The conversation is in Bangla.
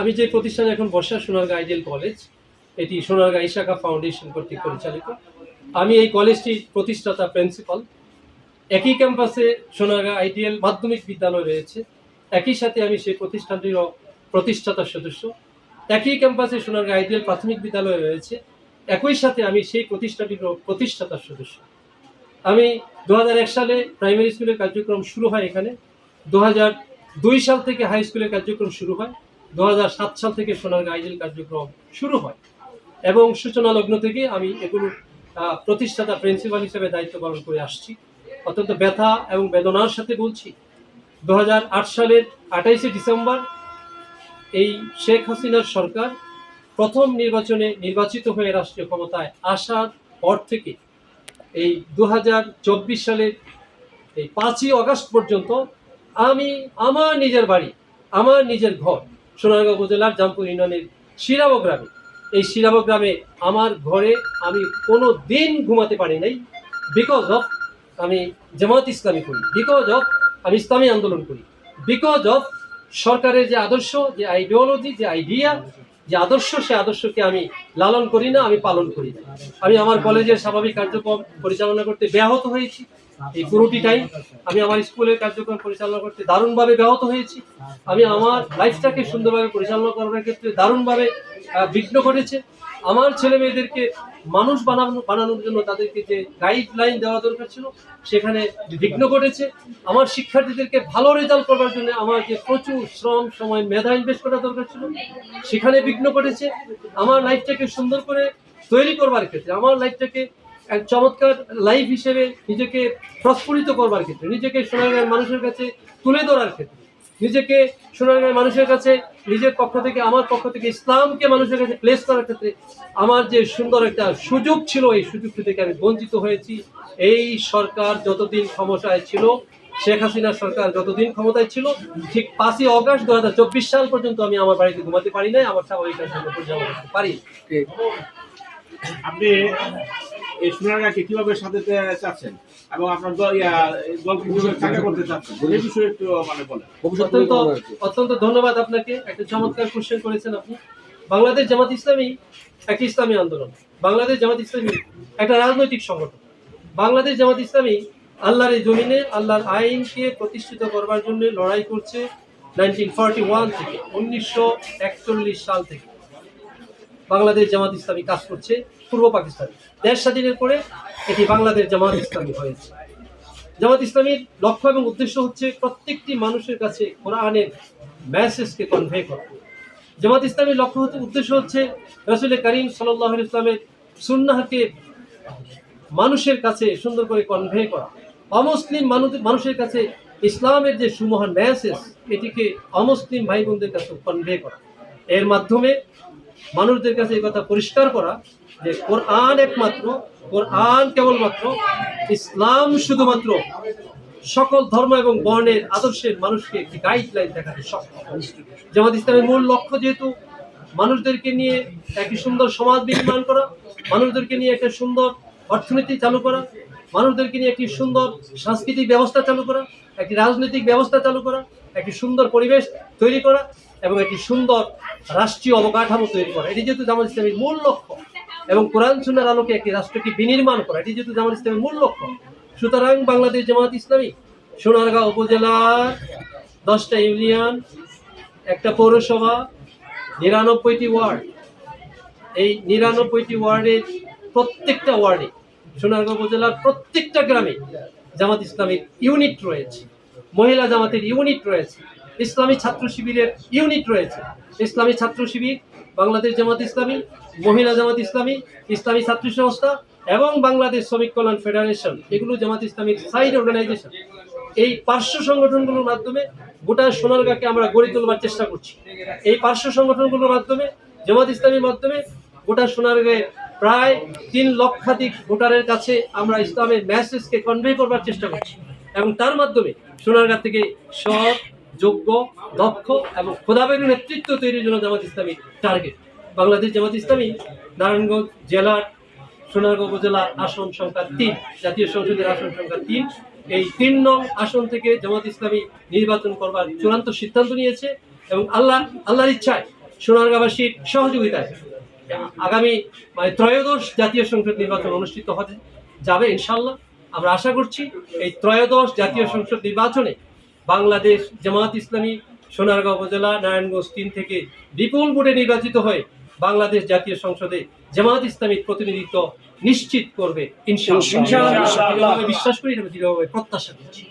আমি যে প্রতিষ্ঠানে এখন বর্ষা সোনারগাঁ আইডিয়াল কলেজ এটি সোনারগাঁ ইশাখা ফাউন্ডেশন কর্তৃক পরিচালিত। আমি এই কলেজটির প্রতিষ্ঠাতা প্রিন্সিপাল একই ক্যাম্পাসে সোনারগাঁ আইডিয়াল মাধ্যমিক বিদ্যালয় রয়েছে। একই সাথে আমি সেই প্রতিষ্ঠানটিরও প্রতিষ্ঠাতা সদস্য। একই ক্যাম্পাসে সোনারগাঁ আইডিয়াল প্রাথমিক বিদ্যালয় রয়েছে। একই সাথে আমি সেই প্রতিষ্ঠানটিরও প্রতিষ্ঠাতা সদস্য। আমি দু হাজার এক সালে প্রাইমারি স্কুলের কার্যক্রম শুরু হয় এখানে। দু দুই সাল থেকে হাই স্কুলের কার্যক্রম শুরু হয়। দু হাজার সাত সাল থেকে সোনারগাঁ আইডিয়াল কার্যক্রম শুরু হয় এবং সূচনা লগ্ন থেকে আমি এগুলো প্রতিষ্ঠাতা প্রিন্সিপাল হিসেবে দায়িত্ব পালন করে আসছি। অত্যন্ত ব্যথা এবং বেদনার সাথে বলছি, দু হাজার আট সালের আঠাইশে ডিসেম্বর এই শেখ হাসিনার সরকার প্রথম নির্বাচনে নির্বাচিত হয়ে রাষ্ট্রীয় ক্ষমতায় আসার পর থেকে এই দু চব্বিশ সালের এই পাঁচই আগস্ট পর্যন্ত আমি, আমার নিজের বাড়ি, আমার নিজের ঘর সোনারগাঁও উপজেলার জামপুর ইউনিয়নের শিরাব গ্রামে। এই শিরাব গ্রামে আমার ঘরে আমি কোনো দিন ঘুমাতে পারি নাই বিকজ অফ আমি জামাত ইসলামী করি বিকজ অফ আমি ইসলামী আন্দোলন করি বিকজ অফ সরকারের যে আদর্শ, যে আইডিওলজি যে আইডিয়া যে আদর্শ, সে আদর্শকে আমি লালন করি না, আমি পালন করি না। আমি আমার কলেজের স্বাভাবিক কার্যক্রম পরিচালনা করতে ব্যাহত হয়েছি। এই পুরোটি টাইম আমি আমার স্কুলের কার্যক্রম পরিচালনা করতে দারুণভাবে ব্যাহত হয়েছি। আমি আমার লাইফটাকে সুন্দরভাবে পরিচালনা করার ক্ষেত্রে দারুণভাবে বিঘ্ন ঘটেছে। আমার ছেলে মেয়েদেরকে মানুষ বানানো, বানানোর জন্য তাদেরকে যে গাইডলাইন দেওয়া দরকার ছিল, সেখানে বিঘ্ন ঘটেছে। আমার শিক্ষার্থীদেরকে ভালো রেজাল্ট করবার জন্য আমার যে প্রচুর শ্রম, সময়, মেধা ইনভেস্ট করা দরকার ছিল, সেখানে বিঘ্ন ঘটেছে। আমার লাইফটাকে সুন্দর করে তৈরি করবার ক্ষেত্রে, আমার লাইফটাকে এক চমৎকার লাইফ হিসেবে নিজেকে প্রস্ফুটিত করবার ক্ষেত্রে, নিজেকে সোনারগাঁয়ের মানুষের কাছে তুলে ধরার ক্ষেত্রে। নিজেকে সোনারগাঁয়ের মানুষের কাছে, নিজের পক্ষ থেকে, আমার পক্ষ থেকে ইসলামকে মানুষের কাছে প্লেস করার ক্ষেত্রে আমার যে সুন্দর একটা সুযোগ ছিল, এই সুযোগটি থেকে আমি বঞ্চিত হয়েছি। এই সরকার যতদিন ক্ষমতায় ছিল, শেখ হাসিনার সরকার যতদিন ক্ষমতায় ছিল, ঠিক পাঁচই অগস্ট দু হাজার চব্বিশ সাল পর্যন্ত আমি আমার বাড়িতে ঘুমাতে পারি নাই, আমার স্বাভাবিক পারি আপনি এই সোনারগাঁকে কীভাবে সাজাতে চাচ্ছেন? এবং আপনার দল কীভাবে চাঙ্গা করতে চাচ্ছেন? এই বিষয়ে একটু মানে বলেন। অত্যন্ত অত্যন্ত ধন্যবাদ আপনাকে। একটা চমৎকার কোশ্চেন করেছেন আপনি। বাংলাদেশ জামাত ইসলামী একটা ইসলামী আন্দোলন। বাংলাদেশ জামাত ইসলামী একটা রাজনৈতিক সংগঠন। বাংলাদেশ জামাত ইসলামী আল্লাহর এই জমিনে আল্লাহর আইনকে প্রতিষ্ঠিত করবার জন্য লড়াই করছে নাইনটিন ফর্টি ওয়ান থেকে উনিশশো একচল্লিশ সাল থেকে। বাংলাদেশ জামাত ইসলামী কাজ করছে পূর্ব পাকিস্তানে। দেশ স্বাধীনের পরে এটি বাংলাদেশ জামাত ইসলামী হয়েছে। জামাত ইসলামীর লক্ষ্য এবং উদ্দেশ্য হচ্ছে প্রত্যেকটি মানুষের কাছে কোরআনের মেসেজকে কনভে করা। জামাত ইসলামীর লক্ষ্য হচ্ছে উদ্দেশ্য হচ্ছে রসুল করিম সাল্লাহ ইসলামের সুন্নাহকে মানুষের কাছে সুন্দর করে কনভে করা। অমুসলিম মানুষ মানুষের কাছে ইসলামের যে সুমহান মেসেজ এটিকে অমুসলিম ভাই বোনদের কাছে কনভে করা। এর মাধ্যমে মানুষদের কাছে এই কথা পরিষ্কার করা যে কোরআন একমাত্র, কোরআন কেবলমাত্র, ইসলাম শুধুমাত্র সকল ধর্ম এবং বর্ণের আদর্শের মানুষকে একটি গাইডলাইন দেখাতে সক্ষম। জামাত ইসলামের মূল লক্ষ্য যেহেতু মানুষদেরকে নিয়ে একটি সুন্দর সমাজ নির্মাণ করা, মানুষদেরকে নিয়ে একটা সুন্দর অর্থনীতি চালু করা, মানুষদেরকে নিয়ে একটি সুন্দর সাংস্কৃতিক ব্যবস্থা চালু করা, একটি রাজনৈতিক ব্যবস্থা চালু করা, একটি সুন্দর পরিবেশ তৈরি করা এবং একটি সুন্দর রাষ্ট্রীয় অবকাঠামো তৈরি করা। এটি যেহেতু জামাত ইসলামের মূল লক্ষ্য এবং কোরআন সুন্নার আলোকে একটি রাষ্ট্রকে বিনির্মাণ করা, এটি যেহেতু জামাত ইসলামের মূল লক্ষ্য। সুতরাং বাংলাদেশ জামাত ইসলামী সোনারগাঁও উপজেলার দশটা ইউনিয়ন, একটা পৌরসভা, নিরানব্বইটি ওয়ার্ড। এই নিরানব্বইটি ওয়ার্ডের প্রত্যেকটা ওয়ার্ডে, সোনারগাঁও উপজেলার প্রত্যেকটা গ্রামে জামাত ইসলামের ইউনিট রয়েছে। মহিলা জামাতের ইউনিট রয়েছে। ইসলামী ছাত্র শিবিরের ইউনিট রয়েছে। ইসলামী ছাত্র শিবির, বাংলাদেশ জামাত ইসলামী, মহিলা জামাত ইসলামী ইসলামী ছাত্র সংস্থা এবং বাংলাদেশ শ্রমিক কল্যাণ ফেডারেশন, এগুলো জামাত ইসলামীর সাইড অর্গানাইজেশন। এই পার্শ্ব সংগঠনগুলোর মাধ্যমে গোটা সোনারগাঁকে আমরা গড়ে তোলবার চেষ্টা করছি। এই পার্শ্ব সংগঠনগুলোর মাধ্যমে, জামাত ইসলামীর মাধ্যমে গোটা সোনারগাঁয়ে প্রায় তিন লক্ষাধিক ভোটারের কাছে আমরা ইসলামের মেসেজকে কনভে করবার চেষ্টা করছি। এবং তার মাধ্যমে সোনারগাঁ থেকে সৎ যোগ্য, দক্ষ এবং খোদাবের নেতৃত্ব তৈরির জন্য জামাত ইসলামী টার্গেট বাংলাদেশ জামাত ইসলামী, নারায়ণগঞ্জ জেলার সোনারগাঁও উপজেলা আসন সংখ্যা তিন, জাতীয় সংসদের আসন সংখ্যা তিন। এই তিন নং আসন থেকে জামাত ইসলামী নির্বাচন করবার চূড়ান্ত সিদ্ধান্ত নিয়েছে এবং আল্লাহ, আল্লাহর ইচ্ছায় সোনারগাঁবাসীর সহযোগিতায় আগামী মানে ত্রয়োদশ জাতীয় সংসদ নির্বাচন অনুষ্ঠিত হতে যাবে ইনশাল্লাহ আমরা আশা করছি এই ত্রয়োদশ জাতীয় সংসদ নির্বাচনে বাংলাদেশ জামাত ইসলামী সোনারগাঁও উপজেলা নারায়ণগঞ্জ তিন থেকে বিপুল ভোটে নির্বাচিত হয়ে বাংলাদেশ জাতীয় সংসদে জামাত ইসলামীর প্রতিনিধিত্ব নিশ্চিত করবে। ইনশাআল্লাহ। বিশ্বাস করি দৃঢ়ভাবে প্রত্যাশা করছি।